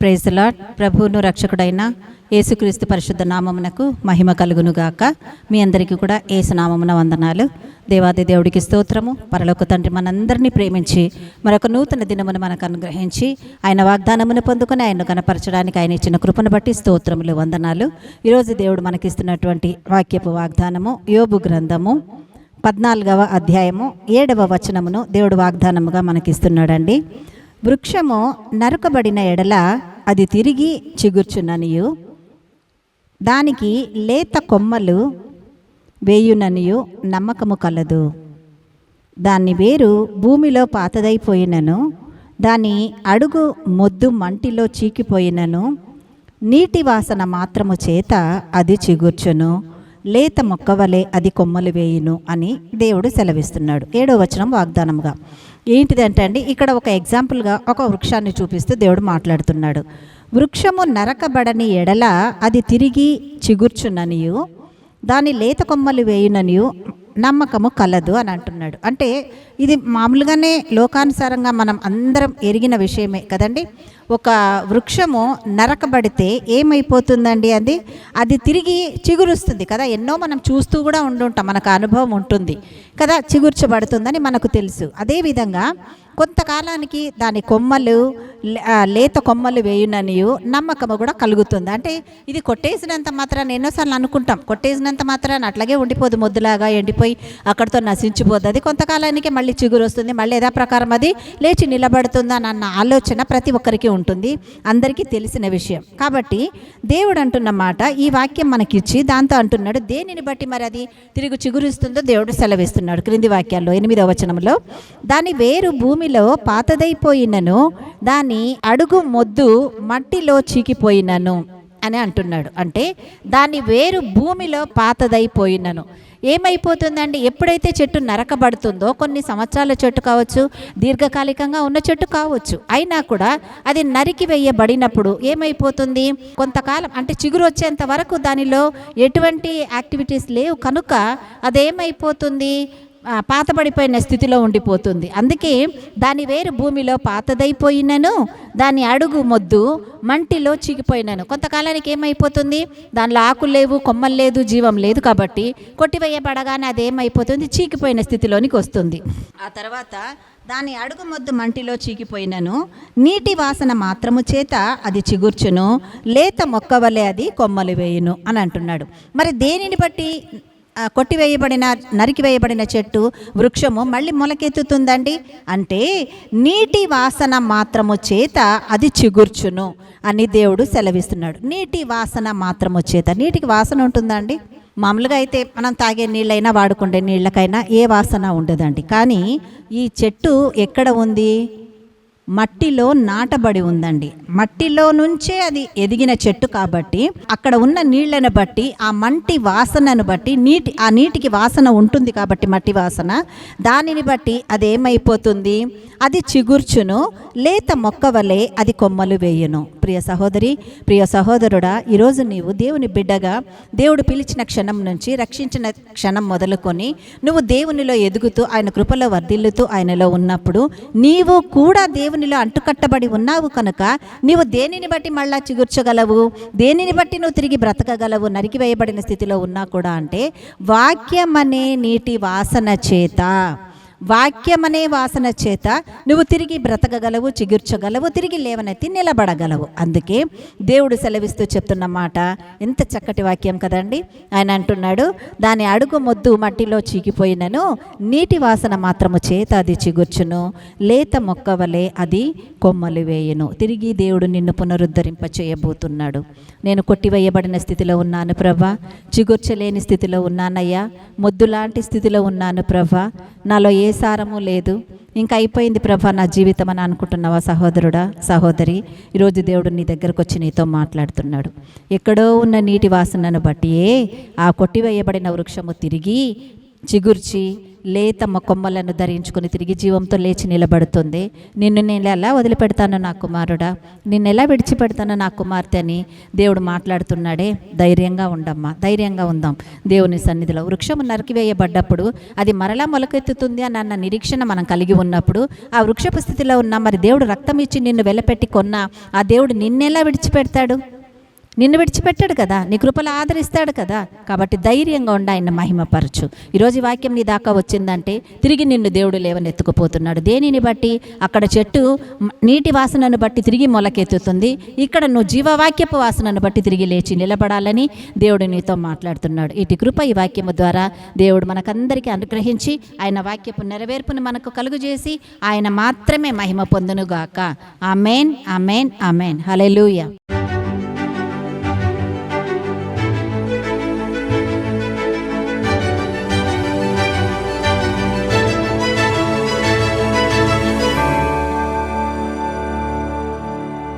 ప్రైజ్లాడ్ ప్రభువును రక్షకుడైన యేసుక్రీస్తు పరిశుద్ధ నామమునకు మహిమ కలుగునుగాక. మీ అందరికీ కూడా ఏసునామమున వందనాలు. దేవాది దేవుడికి స్తోత్రము. పరలోక తండ్రి మనందరినీ ప్రేమించి మరొక నూతన దినమును మనకు అనుగ్రహించి ఆయన వాగ్దానమును పొందుకొని ఆయన్ను కనపరచడానికి ఆయన ఇచ్చిన కృపను బట్టి స్తోత్రములు వందనాలు. ఈరోజు దేవుడు మనకిస్తున్నటువంటి వాక్యపు వాగ్దానము యోబు గ్రంథము పద్నాలుగవ అధ్యాయము ఏడవ వచనమును దేవుడు వాగ్దానముగా మనకిస్తున్నాడండి. వృక్షము నరకబడిన ఎడల అది తిరిగి చిగుర్చుననియు. దానికి లేత కొమ్మలు వేయుననియు నమ్మకము కలదు. దాన్ని వేరు భూమిలో పాతదైపోయినను దాని అడుగు మొద్దు మంటిలో చీకిపోయినను నీటి వాసన మాత్రము చేత అది చిగుర్చును లేత మొక్కవలే అది కొమ్మలు వేయును అని దేవుడు సెలవిస్తున్నాడు. ఏడో వచనం వాగ్దానముగా. ఏంటిదంటే అండి ఇక్కడ ఒక ఎగ్జాంపుల్గా ఒక వృక్షాన్ని చూపిస్తూ దేవుడు మాట్లాడుతున్నాడు. వృక్షము నరకబడని ఎడల అది తిరిగి చిగుర్చుననియు దాని లేత కొమ్మలు వేయుననియు నమ్మకము కలదు అని అంటున్నాడు. అంటే ఇది మామూలుగానే లోకానుసారంగా మనం అందరం ఎరిగిన విషయమే కదండి. ఒక వృక్షము నరకబడితే ఏమైపోతుందండి అది? అది తిరిగి చిగురుస్తుంది కదా. ఎన్నో మనం చూస్తూ కూడా ఉండుంటాం. మనకు అనుభవం ఉంటుంది కదా. చిగుర్చబడుతుందని మనకు తెలుసు. అదేవిధంగా కొంతకాలానికి దాని కొమ్మలు లే- లేత కొమ్మలు వేయుననియు నమ్మకము కూడా కలుగుతుంది. అంటే ఇది కొట్టేసినంత మాత్రాన్ని ఎన్నోసార్లు అనుకుంటాం. కొట్టేసినంత మాత్రాన్ని అట్లాగే ఉండిపోదు మొద్దులాగా ఎండిపోయి అక్కడితో నశించిపోద్ది. అది కొంతకాలానికి మళ్ళీ చిగురు వస్తుంది. మళ్ళీ యథా ప్రకారం అది లేచి నిలబడుతుందని అన్న ఆలోచన ప్రతి ఒక్కరికి ఉంటుంది. అందరికీ తెలిసిన విషయం. కాబట్టి దేవుడు అంటున్న మాట ఈ వాక్యం మనకిచ్చి దాంతో అంటున్నాడు దేనిని బట్టి మరి అది తిరిగి చిగురిస్తుందో దేవుడు సెలవిస్తున్నాడు. క్రింది వాక్యాల్లో ఎనిమిదవ వచనంలో దాని వేరు భూమి భూమిలో పాతదైపోయినను. దాని అడుగు మొద్దు మట్టిలో చీకిపోయినను అని అంటున్నాడు. అంటే దాని వేరు భూమిలో పాతదైపోయినను. ఏమైపోతుందండి? ఎప్పుడైతే చెట్టు నరకబడుతుందో కొన్ని సంవత్సరాల చెట్టు కావచ్చు దీర్ఘకాలికంగా ఉన్న చెట్టు కావచ్చు అయినా కూడా అది నరికి వేయబడినప్పుడు ఏమైపోతుంది? కొంతకాలం అంటే చిగురు వచ్చేంత వరకు దానిలో ఎటువంటి యాక్టివిటీస్ లేవు. కనుక అదేమైపోతుంది? పాతబడిపోయిన స్థితిలో ఉండిపోతుంది. అందుకే దాని వేరు భూమిలో పాతదైపోయినను దాని అడుగు మొద్దు మంటిలో చిగిపోయినను కొంతకాలానికి ఏమైపోతుంది? దానిలో ఆకులు లేవు కొమ్మలు లేదు జీవం లేదు కాబట్టి కొట్టివేయబడగానే అది ఏమైపోతుంది చీకిపోయిన స్థితిలోనికి వస్తుంది. ఆ తర్వాత దాని అడుగు మొద్దు మంటిలో చీకిపోయినను నీటి వాసన మాత్రము చేత అది చిగుర్చును లేత మొక్క వలె అది కొమ్మలు వేయును అని అంటున్నాడు. మరి దేనిని బట్టి కొట్టివేయబడిన నరికివేయబడిన చెట్టు వృక్షము మళ్ళీ మొలకెత్తుతుందండి? అంటే నీటి వాసన మాత్రము చేత అది చిగుర్చును అని దేవుడు సెలవిస్తున్నాడు. నీటి వాసన మాత్రము చేత. నీటికి వాసన ఉంటుందండి మామూలుగా అయితే మనం తాగే నీళ్ళైనా వాడుకుండే నీళ్ళకైనా ఏ వాసన ఉండదండి. కానీ ఈ చెట్టు ఎక్కడ ఉంది? మట్టిలో నాటబడి ఉందండి. మట్టిలో నుంచే అది ఎదిగిన చెట్టు కాబట్టి అక్కడ ఉన్న నీళ్ళను బట్టి ఆ మంటి వాసనను బట్టి నీటి ఆ నీటికి వాసన ఉంటుంది కాబట్టి మట్టి వాసన దానిని బట్టి అది ఏమైపోతుంది అది చిగుర్చును లేత మొక్క వలె అది కొమ్మలు వేయును. ప్రియ సహోదరి ప్రియ సహోదరుడా ఈరోజు నీవు దేవుని బిడ్డగా దేవుడు పిలిచిన క్షణం నుంచి రక్షించిన క్షణం మొదలుకొని నువ్వు దేవునిలో ఎదుగుతూ ఆయన కృపలో వర్ధిల్లుతూ ఆయనలో ఉన్నప్పుడు నీవు కూడా దేవునిలో అంటుకట్టబడి ఉన్నావు కనుక నీవు దేనిని బట్టి మళ్ళా చిగుర్చగలవు? దేనిని బట్టి నువ్వు తిరిగి బ్రతకగలవు? నరికివేయబడిన స్థితిలో ఉన్నా కూడా అంటే వాక్యం అనే నీటి వాసన చేత. వాక్యమనే వాసన చేత నువ్వు తిరిగి బ్రతకగలవు చిగుర్చగలవు తిరిగి లేవనెత్తి నిలబడగలవు. అందుకే దేవుడు సెలవిస్తూ చెప్తున్న మాట ఎంత చక్కటి వాక్యం కదండి. ఆయన అంటున్నాడు దాని అడుగు మొద్దు మట్టిలో చీకిపోయినను నీటి వాసన మాత్రము చేత అది చిగుర్చును. లేత మొక్క వలె అది కొమ్మలు వేయును. తిరిగి దేవుడు నిన్ను పునరుద్ధరింప చేయబోతున్నాడు నేను కొట్టివేయబడిన స్థితిలో ఉన్నాను ప్రభా. చిగుర్చలేని స్థితిలో ఉన్నానయ్యా. మొద్దు లాంటి స్థితిలో ఉన్నాను ప్రభా. నాలో ఏ సారము లేదు. ఇంకా అయిపోయింది ప్రభా నా జీవితం అని అనుకుంటున్నావా సహోదరుడా? సహోదరి ఈరోజు దేవుడు నీ దగ్గరకు వచ్చి నీతో మాట్లాడుతున్నాడు. ఎక్కడో ఉన్న నీటి వాసనను బట్టి ఆ కొట్టివేయబడిన వృక్షము తిరిగి చిగుర్చి లేతమ్మ కొమ్మలను ధరించుకొని తిరిగి జీవంతో లేచి నిలబడుతుంది. నిన్ను నేను ఎలా వదిలిపెడతాను నా కుమారుడా? నిన్ను ఎలా విడిచిపెడతాను నా కుమార్తె అని దేవుడు మాట్లాడుతున్నాడే. ధైర్యంగా ఉండమ్మా ధైర్యంగా ఉందాం. దేవుని సన్నిధిలో వృక్షము నరికివేయబడ్డప్పుడు అది మరలా మొలకెత్తుతుంది అని అన్న నిరీక్షణ మనం కలిగి ఉన్నప్పుడు ఆ వృక్షపు స్థితిలో ఉన్న మరి దేవుడు రక్తం ఇచ్చి నిన్ను వెలపెట్టి కొన్నా ఆ దేవుడు నిన్నెలా విడిచిపెడతాడు? నిన్ను విడిచిపెట్టాడు కదా నీ కృపలు ఆదరిస్తాడు కదా కాబట్టి ధైర్యంగా ఉండి ఆయన మహిమపరచు. ఈరోజు వాక్యం నీ దాకా వచ్చిందంటే తిరిగి నిన్ను దేవుడు లేవనెత్తుకుపోతున్నాడు. దేనిని బట్టి? అక్కడ చెట్టు నీటి వాసనను బట్టి తిరిగి మొలకెత్తుతుంది. ఇక్కడ నువ్వు జీవవాక్యపు వాసనను బట్టి తిరిగి లేచి నిలబడాలని దేవుడు నీతో మాట్లాడుతున్నాడు. ఇటు కృప ఈ వాక్యము ద్వారా దేవుడు మనకందరికీ అనుగ్రహించి ఆయన వాక్యపు నెరవేర్పును మనకు కలుగు ఆయన మాత్రమే మహిమ పొందునుగాక. Amen amen amen. హలెలూయ